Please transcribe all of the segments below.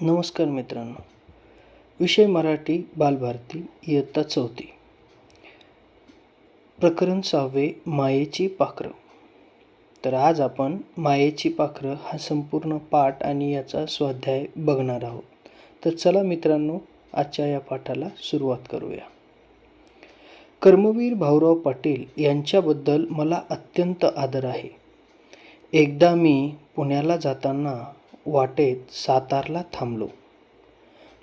नमस्कार मित्रांनो. विषय मराठी बालभारती इयत्ता चौथी. प्रकरण सहावे मायेची पाखरं. तर आज आपण मायेची पाखरं हा संपूर्ण पाठ आणि याचा स्वाध्याय बघणार आहोत. तर चला मित्रांनो आजच्या या पाठाला सुरुवात करूया. कर्मवीर भाऊराव पाटील यांच्याबद्दल मला अत्यंत आदर आहे. एकदा मी पुण्याला जाताना वाटेत सातारला थांबलो.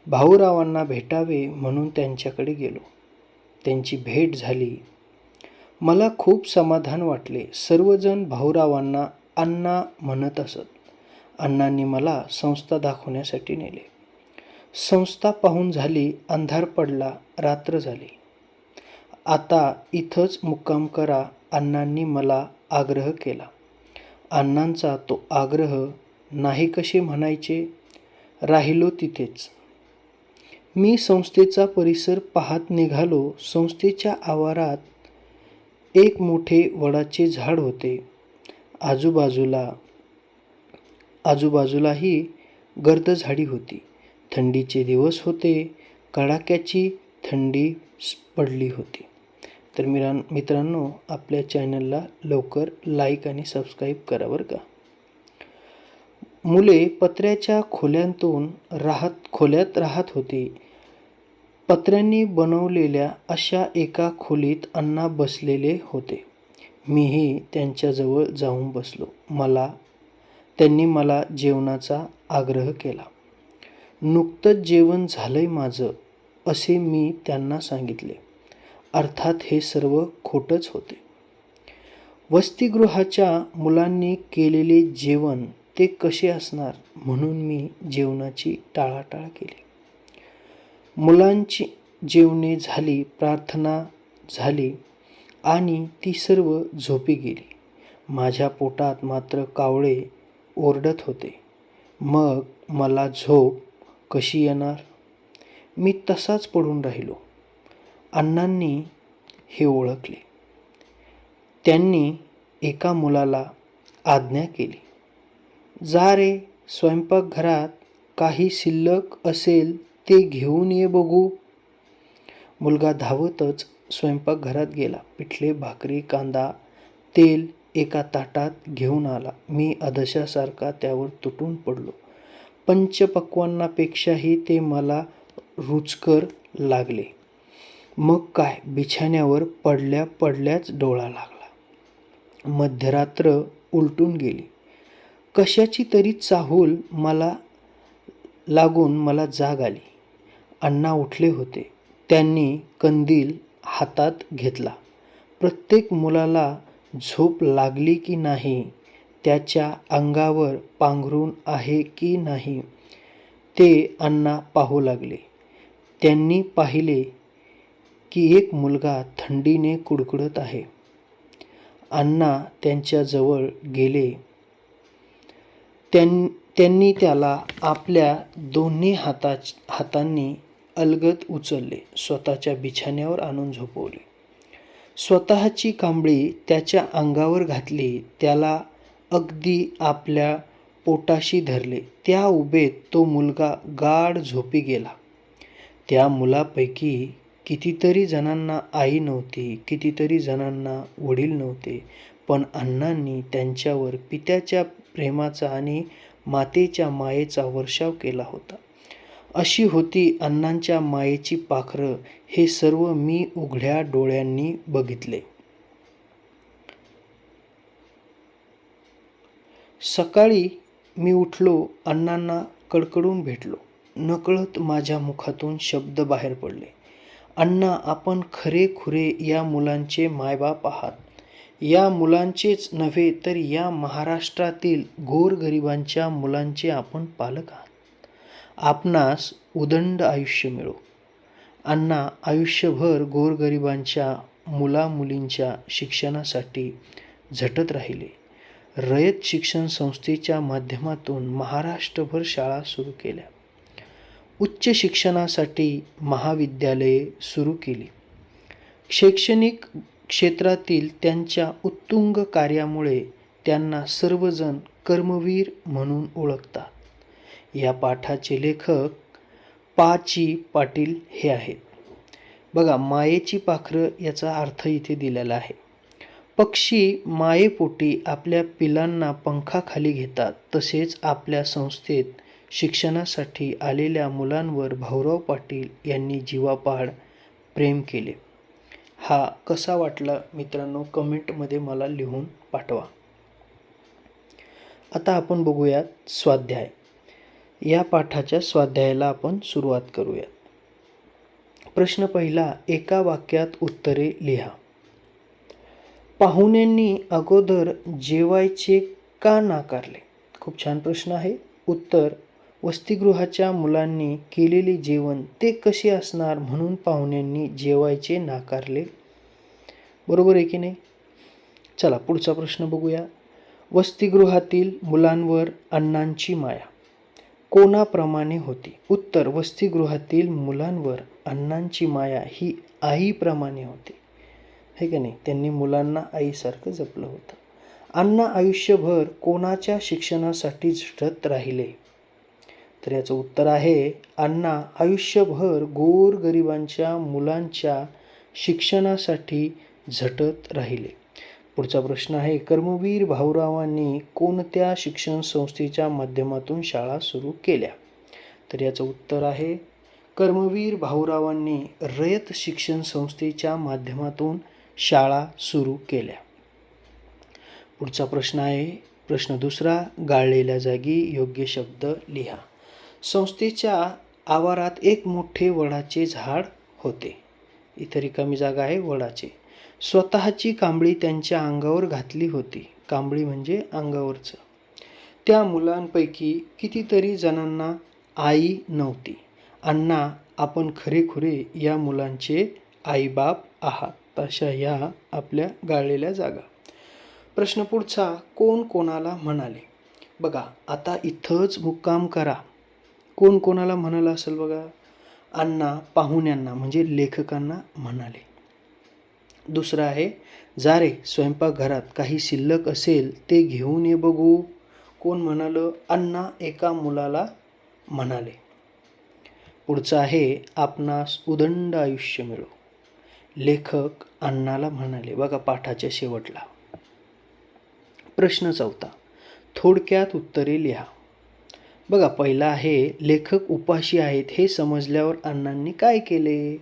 भाऊरावांना भेटावे म्हणून त्यांच्याकडे गेलो. त्यांची भेट झाली. मला खूप समाधान वाटले. सर्वजण भाऊरावांना अण्णा म्हणत असत. अण्णांनी मला संस्था दाखवण्यासाठी नेले. संस्था पाहून झाली अंधार पडला रात्र झाली. आता इथंच मुक्काम करा अण्णांनी मला आग्रह केला. अण्णांचा तो आग्रह नाही कसे म्हणायचे? राहिलो तिथेच. मी संस्थेचा परिसर पाहत निघालो. संस्थेच्या आवारात एक मोठे वडाचे झाड होते. आजूबाजूला आजूबाजूलाही गर्द झाडी होती. थंडीचे दिवस होते. कडाक्याची थंडी पडली होती. तर मिरा मित्रांनो आपल्या चॅनलला लवकर लाईक आणि सबस्क्राईब करा बरं का. मुले पत्र्याच्या खोल्यांतून राहत खोल्यात राहत होती. पत्र्यांनी बनवलेल्या अशा एका खोलीत अण्णा बसलेले होते. मीही त्यांच्याजवळ जाऊन बसलो. मला त्यांनी मला जेवणाचा आग्रह केला. नुकतंच जेवण झालंय माझं असे मी त्यांना सांगितले. अर्थात हे सर्व खोटंच होते. वसतिगृहाच्या मुलांनी केलेले जेवण ते कसे असणार म्हणून मी जेवणाची टाळाटाळ केली. मुलांची जेवणे झाली प्रार्थना झाली आणि ती सर्व झोपी गेली. माझ्या पोटात मात्र कावळे ओरडत होते. मग मला झोप कशी येणार? मी तसाच पडून राहिलो. अण्णांनी हे ओळखले. त्यांनी एका मुलाला आज्ञा केली. जा रे स्वयंपाकघरात काही शिल्लक असेल ते घेऊन ये बघू. मुलगा धावतच स्वयंपाकघरात गेला. पिठले भाकरी कांदा तेल एका ताटात घेऊन आला. मी अदशासारखा त्यावर तुटून पडलो. पंचपक्वांनापेक्षाही ते मला रुचकर लागले. मग काय? बिछाण्यावर पडल्या पडल्याच डोळा लागला. मध्यरात्र उलटून गेली. कशाची तरी चाहूल मला लागून मला जाग आली. अण्णा उठले होते. त्यांनी कंदील हातात घेतला. प्रत्येक मुलाला झोप लागली की नाही त्याच्या अंगावर पांघरून आहे की नाही ते अण्णा पाहू लागले. त्यांनी पाहिले की एक मुलगा थंडीने कुडकुडत आहे. अण्णा त्यांच्याजवळ गेले. त्यां त्यांनी त्याला आपल्या दोन्ही हाता हातांनी अलगद उचलले. स्वतःच्या बिछाण्यावर आणून झोपवले. स्वतःची कांबळी त्याच्या अंगावर घातली. त्याला अगदी आपल्या पोटाशी धरले. त्या उभेत तो मुलगा गाढ झोपी गेला. त्या मुलापैकी कितीतरी जणांना आई नव्हती कितीतरी जणांना वडील नव्हते पण अण्णांनी त्यांच्यावर पित्याच्या प्रेमाचा आणि मातेच्या मायेचा वर्षाव केला होता. अशी होती अण्णांच्या मायेची पाखरं हे सर्व मी उघड्या डोळ्यांनी बघितले. सकाळी मी उठलो अण्णांना कडकडून भेटलो. नकळत माझ्या मुखातून शब्द बाहेर पडले. अण्णा आपण खरे खुरे या मुलांचे मायबाप आहात. या मुलांचेच नव्हे तर या महाराष्ट्रातील गोरगरिबांच्या मुलांचे आपण पालक आहात. आपणास उदंड आयुष्य मिळो. अण्णा आयुष्यभर गोरगरिबांच्या मुलामुलींच्या शिक्षणासाठी झटत राहिले. रयत शिक्षण संस्थेच्या माध्यमातून महाराष्ट्रभर शाळा सुरू केल्या. उच्च शिक्षणासाठी महाविद्यालये सुरू केली. शैक्षणिक क्षेत्रातील त्यांच्या उत्तुंग कार्यामुळे त्यांना सर्वजण कर्मवीर म्हणून ओळखतात. या पाठाचे लेखक पाची पाटील हे आहेत. बघा मायेची पाखरं याचा अर्थ इथे दिलेला आहे. पक्षी मायेपोटी आपल्या पिलांना पंखाखाली घेतात. तसेच आपल्या संस्थेत शिक्षणासाठी आलेल्या मुलांवर भाऊराव पाटील यांनी जीवापाड प्रेम केले. हा कसा वाटला मित्रांनो कमेंटमध्ये मला लिहून पाठवा. आता आपण बघूयात स्वाध्याय. या पाठाच्या स्वाध्यायाला आपण सुरुवात करूयात. प्रश्न पहिला एका वाक्यात उत्तरे लिहा. पाहुण्यांनी अगोदर जेवायचे का नाकारले? खूप छान प्रश्न आहे. उत्तर वसतिगृहाच्या मुलांनी केलेले जेवण ते कसे असणार म्हणून पाहुण्यांनी जेवायचे नाकारले? बरोबर आहे की नाही? चला पुढचा प्रश्न बघूया. वसतिगृहातील मुलांवर अण्णांची माया. कोणाप्रमाणे होती? उत्तर वसतिगृहातील मुलांवर अण्णांची माया ही आईप्रमाणे होती. हे का नाही? त्यांनी मुलांना आईसारखं जपलं होतं. अण्णा आयुष्यभर कोणाच्या शिक्षणासाठी झटत राहिले? तर याचं उत्तर आहे अण्णा आयुष्यभर गोरगरिबांच्या मुलांच्या शिक्षणासाठी झटत राहिले. पुढचा प्रश्न आहे कर्मवीर भाऊरावांनी कोणत्या शिक्षण संस्थेच्या माध्यमातून शाळा सुरू केल्या? तर याचं उत्तर आहे कर्मवीर भाऊरावांनी रयत शिक्षण संस्थेच्या माध्यमातून शाळा सुरू केल्या. पुढचा प्रश्न आहे प्रश्न दुसरा गाळलेल्या जागी योग्य शब्द लिहा. संस्थेच्या आवारात एक मोठे वडाचे झाड होते. इथं रिकामी जागा आहे वडाचे. स्वतःची कांबळी त्यांच्या अंगावर घातली होती. कांबळी म्हणजे अंगावरचं. त्या मुलांपैकी कितीतरी जणांना आई नव्हती. अण्णा आपण खरेखुरे या मुलांचे आईबाप आहात. अशा या आपल्या गाळलेल्या जागा. प्रश्न पुढचा कोण कोणाला म्हणाले? बघा आता इथंच मुक्काम करा. कोण कोणाला म्हणाला असेल बघा? अण्णा पाहुण्यांना म्हणजे लेखकांना म्हणाले. दुसरं आहे जा रे स्वयंपाकघरात काही शिल्लक असेल ते घेऊन ये बघू. कोण म्हणालं? अण्णा एका मुलाला म्हणाले. पुढचं आहे आपणास उदंड आयुष्य मिळो. लेखक अण्णाला म्हणाले बघा पाठाच्या शेवटला. प्रश्न चौथा थोडक्यात उत्तरे लिहा. बघा पहिला आहे लेखक उपाशी आहेत हे समजल्यावर अण्णांनी काय केले?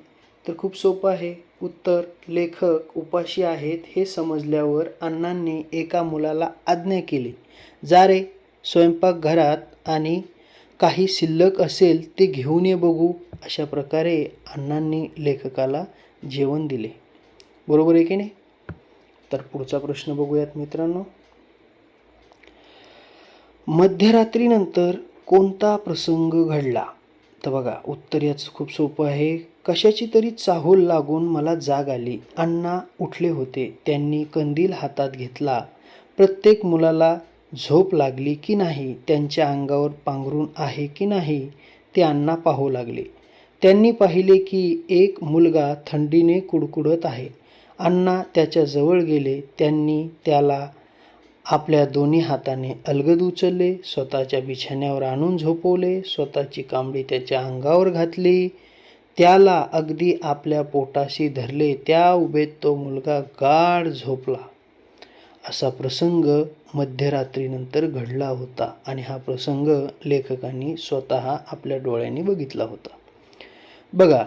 तर खूप सोपं आहे. उत्तर लेखक उपाशी आहेत हे समजल्यावर अण्णांनी एका मुलाला आज्ञा केली. जा रे स्वयंपाकघरात आणि काही शिल्लक असेल ते घेऊन ये बघू. अशा प्रकारे अण्णांनी लेखकाला जेवण दिले. बरोबर आहे की नाही? तर पुढचा प्रश्न बघूयात मित्रांनो. मध्यरात्रीनंतर कोणता प्रसंग घडला? तर बघा उत्तर याचं खूप सोपं आहे. कशाची तरी चाहूल लागून मला जाग आली. अण्णा उठले होते. त्यांनी कंदील हातात घेतला. प्रत्येक मुलाला झोप लागली की नाही? त्यांच्या अंगावर पांघरून आहे की नाही? ते अण्णा पाहू लागले. त्यांनी पाहिले की एक मुलगा थंडीने कुडकुडत आहे. अण्णा त्याच्याजवळ गेले. त्यांनी त्याला आपल्या दोन्ही हाताने अलगद उचलले स्वतःच्या बिछाण्यावर आणून झोपवले स्वतःची कांबळी त्याच्या अंगावर घातली. त्याला अगदी आपल्या पोटाशी धरले त्या उभेत तो मुलगा गाढ झोपला. असा प्रसंग मध्यरात्रीनंतर घडला होता आणि हा प्रसंग लेखकांनी स्वतः आपल्या डोळ्यांनी बघितला होता. बघा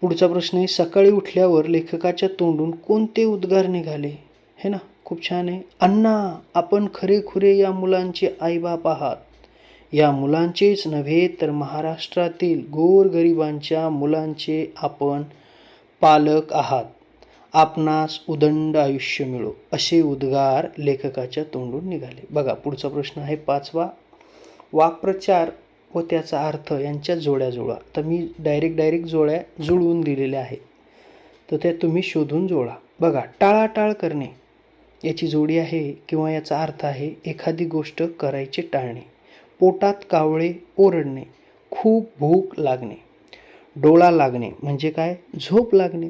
पुढचा प्रश्न आहे सकाळी उठल्यावर लेखकाच्या तोंडून कोणते उद्गार निघाले हे ना? खूप छान आहे. अण्णा आपण खरेखुरे या मुलांचे आईबाप आहात. या मुलांचेच नव्हे तर महाराष्ट्रातील गोरगरिबांच्या मुलांचे आपण पालक आहात. आपणास उदंड आयुष्य मिळो. असे उद्गार लेखकाच्या तोंडून निघाले. बघा पुढचा प्रश्न आहे पाचवा. वाक्प्रचार व त्याचा अर्थ यांच्या जोड्या जुळा तर मी डायरेक्ट डायरेक्ट जोड्या जुळवून दिलेल्या आहेत. तर त्या तुम्ही शोधून जोडा. बघा टाळाटाळ करणे. याची जोडी आहे किंवा याचा अर्थ आहे एखादी गोष्ट करायची टाळणे पोटात कावळे ओरडणे खूप भूक लागणे डोळा लागणे म्हणजे काय? झोप लागणे.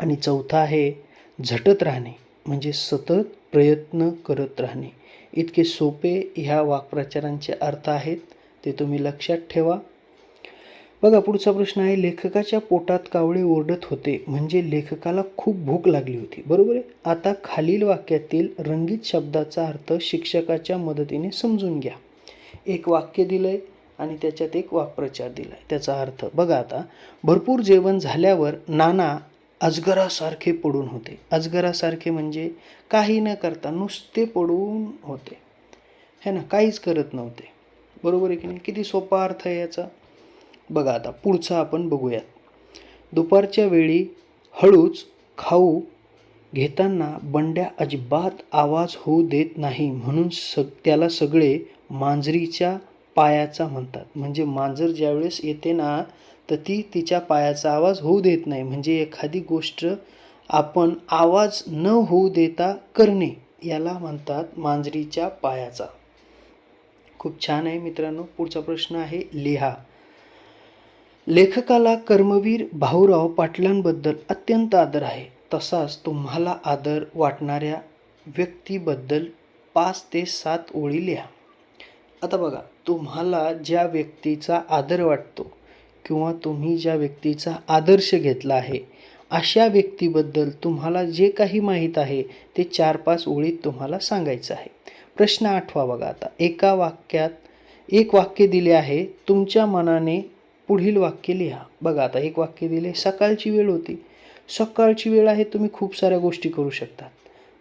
आणि चौथा आहे झटत राहणे म्हणजे सतत प्रयत्न करत राहणे. इतके सोपे ह्या वाक्प्रचारांचे अर्थ आहेत ते तुम्ही लक्षात ठेवा. बघा पुढचा प्रश्न आहे लेखकाच्या पोटात कावळे ओरडत होते म्हणजे लेखकाला खूप भूक लागली होती बरोबर आहे? आता खालील वाक्यातील रंगीत शब्दाचा अर्थ शिक्षकाच्या मदतीने समजून घ्या. एक वाक्य दिलंय आणि त्याच्यात एक वाक्प्रचार दिलाय त्याचा अर्थ बघा आता भरपूर जेवण झाल्यावर नाना अजगरासारखे पडून होते. अजगरासारखे म्हणजे काही न करता नुसते पडून होते. है ना? काहीच करत नव्हते. बरोबर आहे की नाही? किती सोपा अर्थ आहे याचा. बघा आता पुढचा आपण बघूयात दुपारच्या वेळी हळूच खाऊ घेताना बंड्या अजिबात आवाज होऊ देत नाही म्हणून सग त्याला सगळे मांजरीच्या पायाचा म्हणतात. म्हणजे मांजर ज्यावेळेस येते ना तर ती तिच्या पायाचा आवाज होऊ देत नाही. म्हणजे एखादी गोष्ट आपण आवाज न होऊ देता करणे याला म्हणतात मांजरीच्या पायाचा. खूप छान आहे मित्रांनो. पुढचा प्रश्न आहे लिहा. लेखकाला कर्मवीर भाऊराव पाटलांबद्दल अत्यंत आदर आहे. तसाच तुम्हाला आदर वाटणाऱ्या व्यक्तीबद्दल पाच ते सात ओळी लिहा. आता बघा तुम्हाला ज्या व्यक्तीचा आदर वाटतो किंवा तुम्ही ज्या व्यक्तीचा आदर्श घेतला आहे अशा व्यक्तीबद्दल तुम्हाला जे काही माहीत आहे ते चार पाच ओळीत तुम्हाला सांगायचं आहे. प्रश्न आठवा बघा आता. एका वाक्यात एक वाक्य दिले आहे तुमच्या मनाने पुढील वाक्य लिहा. बघा आता एक वाक्य दिले. सकाळची वेळ होती. सकाळची वेळ आहे तुम्ही खूप साऱ्या गोष्टी करू शकतात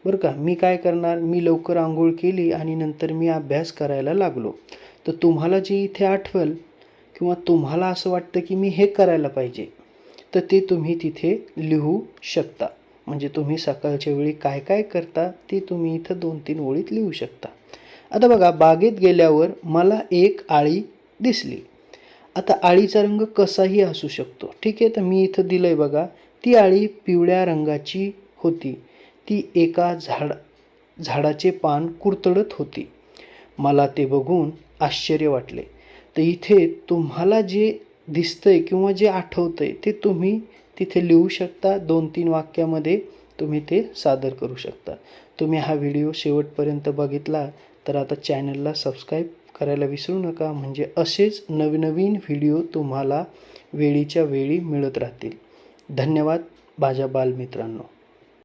बरं का? मी काय करणार? मी लवकर आंघोळ केली आणि नंतर मी अभ्यास करायला लागलो. तर तुम्हाला जे इथे आठवल किंवा तुम्हाला असं वाटतं की मी हे करायला पाहिजे तर ते तुम्ही तिथे लिहू शकता. म्हणजे तुम्ही सकाळच्या वेळी काय काय करता ते तुम्ही इथं दोन तीन ओळीत लिहू शकता. आता बघा बागेत गेल्यावर मला एक आळी दिसली. आता आळीचा रंग कसाही असू शकतो. ठीक आहे तर मी इथं दिलं आहे बघा ती आळी पिवळ्या रंगाची होती. ती एका झाड झाडाचे पान कुरतडत होती. मला ते बघून आश्चर्य वाटले. तर इथे तुम्हाला जे दिसतंय किंवा जे आठवतंय ते तुम्ही तिथे लिहू शकता. दोन तीन वाक्यामध्ये तुम्ही ते सादर करू शकता. तुम्ही हा व्हिडिओ शेवटपर्यंत बघितला तर आता चॅनलला सबस्क्राईब करायला विसरू नका. म्हणजे असेच नवनवीन व्हिडिओ तुम्हाला वेळीच्या वेळी मिळत राहतील. धन्यवाद माझ्या बालमित्रांनो.